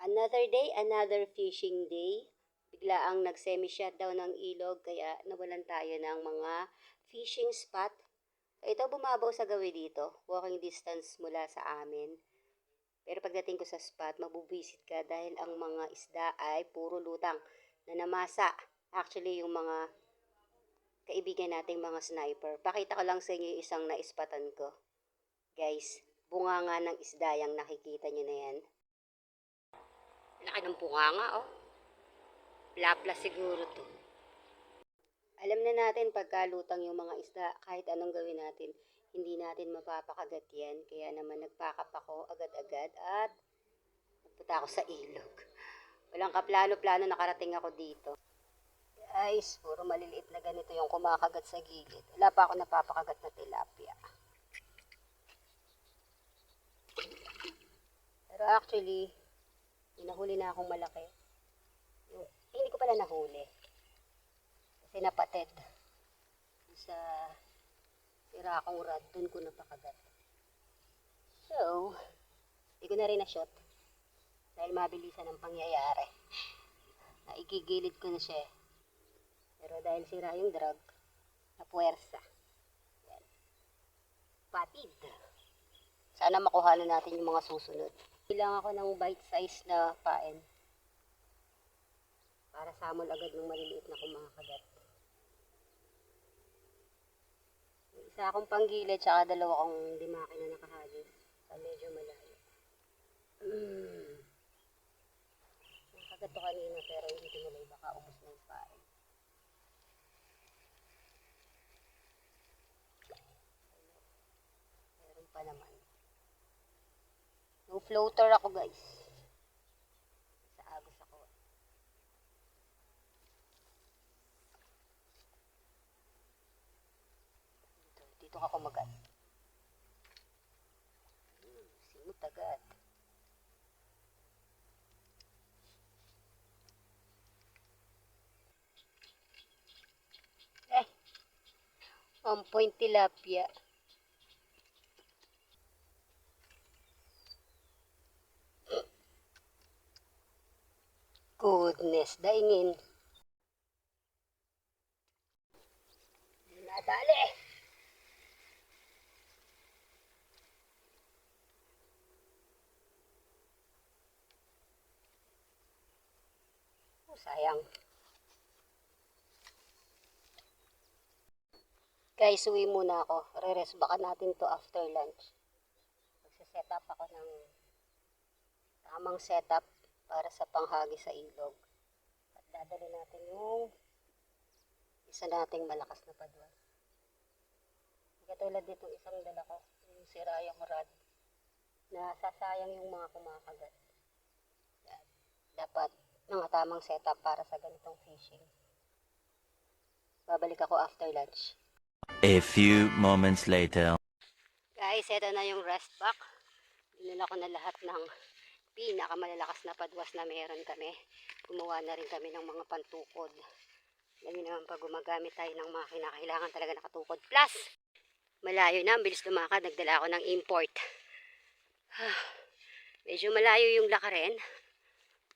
Another day, another fishing day. Bigla ang nag-semi-shutdown ng ilog kaya nawalan tayo ng mga fishing spot. Ito bumabaw sa gawi dito, walking distance mula sa amin. Pero pagdating ko sa spot, mabubisit ka dahil ang mga isda ay puro lutang na namasa. Actually, yung mga kaibigan nating mga sniper. Pakita ko lang sa inyo yung isang naispatan ko. Guys, bunga nga ng isda yung nakikita nyo na yan. Laki ng bunganga, oh. Lapla siguro to. Alam na natin pagkalutang yung mga isda, kahit anong gawin natin, hindi natin mapapakagat yan. Kaya naman nagpakap ako agad-agad at nagpunta ako sa ilog. Walang kaplano-plano nakarating ako dito. Guys, puro maliliit na ganito yung kumakagat sa gilid. Wala pa ako napapakagat na tilapia. Pero actually, may nahuli na akong malaki. Yung, eh, hindi ko pala nahuli. Kasi napatid. Sa tira akong rod, dun ko napakagat. So, hindi ko na rin na-shot. Dahil mabilisan ang pangyayari. Naigigilid ko na siya. eh. Pero dahil sira yung drug, napuwersa. Yan. Patid. Sana makuha na natin yung mga susunod. Kailangan ako ng bite size na paen. Para samol agad ng maliliit na kumakagat. Isa akong panggilid, tsaka dalawa akong limaki na nakahagis. Sa medyo malayo. Mm. Nakagat to kanina pero hindi tumuloy. Baka ubos na paen. Meron pa naman. No floater ako guys. Sa agos ako. Dito, dito ka kumagat. Hmm, simot. Eh, on point tilapia. Goodness, daingin. Nadali. Oh, sayang. Guys, uwi muna ako. Re-rest baka natin to after lunch. Magsiset up ako ng tamang setup para sa panghagi sa ilog. At dadali natin yung isa nating malakas na padwan. Katulad dito isang dala ko, yung sira yung rod, na sasayang yung mga kumakagat. Dapat mga tamang setup para sa ganitong fishing. Babalik ako after lunch. A few moments later. Guys, eto na yung rest back. Binila ko na lahat ng pinakamalalakas na padwas na meron kami. Gumawa na rin kami ng mga pantukod. Alam naman pag gumagamit tayo ng mga kinakailangan talaga nakatukod. Plus, malayo na, ang bilis lumakad. Nagdala ako ng import. Medyo malayo yung lakarin.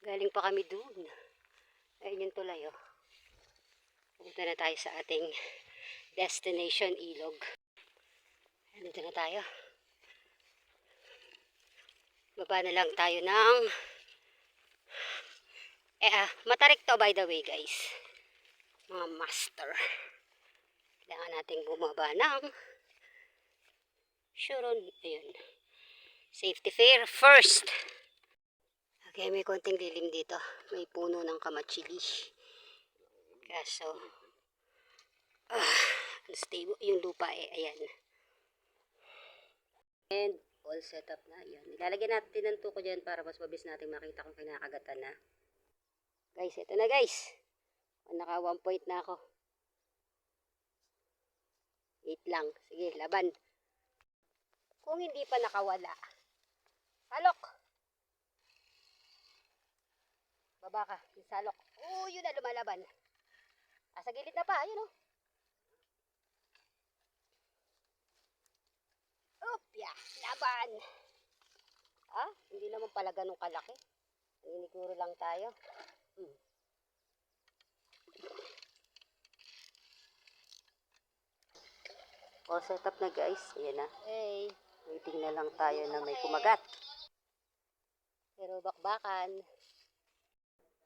Galing pa kami dun. Ayun yung tulay, oh. Pupunta na tayo sa ating destination ilog. Dito na tayo. Baba na lang tayo ng... Eh, ah, matarik to by the way, guys. Mga master. Kailangan nating bumaba ng... Sure, ayun. Safety fair first. Okay, may konting lilim dito. May puno ng kamatsili. Kaso, ah, unstable yung lupa eh, ayan. And all set up na. Yan. Ilalagyan natin ng tuko dyan para mas mabilis natin makita kung kinakagatan na. Guys, ito na guys. Naka one point na ako. 8 lang. Sige, laban. Kung hindi pa nakawala. Salok! Baba ka. Salok. Oo, yun na lumalaban. Ah, gilid na pa. Ayun oh. Upya, laban. Ah, hindi naman pala ganun kalaki. Inikuro lang tayo. Hmm. All set up na guys. Ayan na. Hey. Waiting na lang tayo na may kumagat. Pero bakbakan.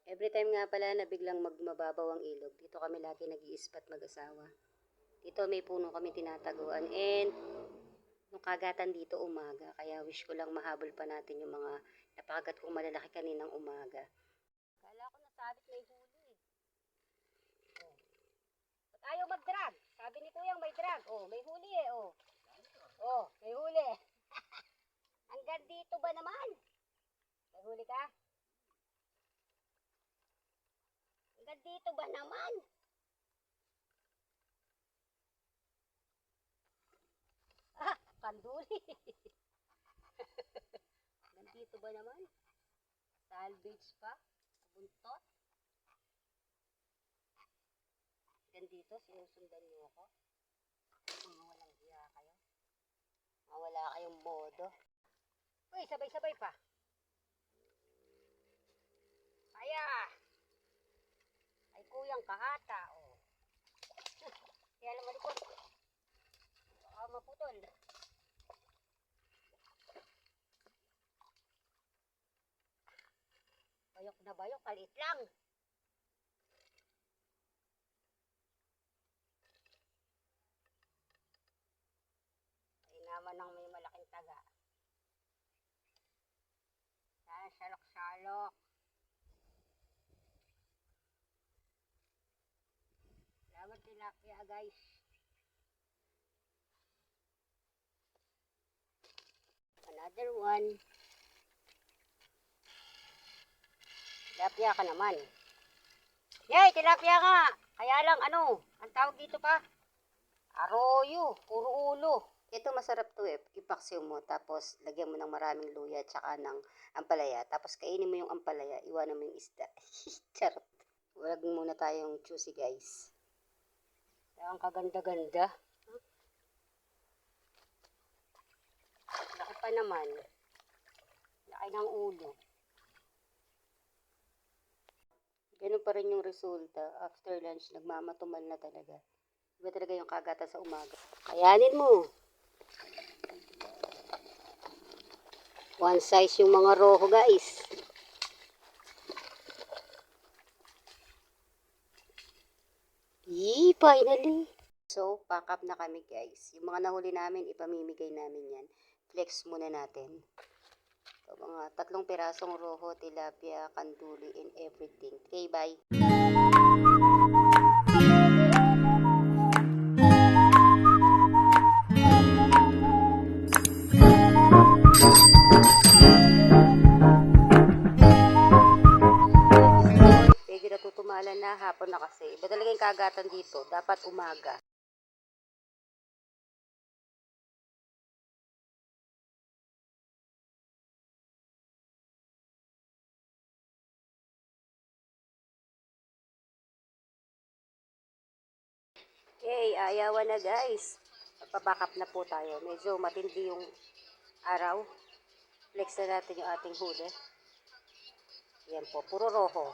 Every time nga pala na biglang magmababaw ang ilog, dito kami lagi nag ispat mag-asawa. Dito may puno kami tinataguan. And yung kagatan dito umaga. Kaya wish ko lang mahabol pa natin yung mga napakagat kong malalaki kaninang umaga. Kala ko nasabit may huli. Oh. Ba't ayaw mag-drag? Sabi ni Kuyang may drag. Oh, may huli eh. Oh, oh may huli. Hanggang dito ba naman? May huli ka? Hanggang dito ba naman? Kanduli. Nandito ba naman? Salvage pa? Buntot? Nandito, sinusundan niyo ako? Mga walang hiya kayo? Mga wala kayong modo? Uy, sabay-sabay pa. Kaya! Ay, kuyang kahata, oh. Kaya lang malikot. Baka maputol. Bayok na bayok, kalit lang. Ay naman ng may malaking taga. Yan, salok-salok. Salamat tilapia guys. Another one. Tilapia ka naman. Yay, tilapia nga. Kaya lang ano, ang tawag dito pa? Aroyo, puro ulo. Ito masarap to eh. Ipaksiw mo, tapos lagyan mo ng maraming luya tsaka ng ampalaya. Tapos kainin mo yung ampalaya, iwanan mo yung isda. Charot. Huwag muna tayong choosy guys. Ang kaganda-ganda. Laki pa naman. Laki ng ulo. Ganun pa rin yung resulta. After lunch, nagmamatumal na talaga. Iba talaga yung kagata sa umaga. Kayanin mo. One size yung mga roho, guys. Yee, finally. So, pack up na kami, guys. Yung mga nahuli namin, ipamimigay namin yan. Flex muna natin. Mga tatlong pirasong roho, tilapia, kanduli, and everything. Okay, bye. Hapon na kasi. Iba talaga yung kagatan dito. Dapat umaga. Okay, ayawan na guys. Magpabackup na po tayo. Medyo matindi yung araw. Flex na natin yung ating huli. Yan po, puro roho.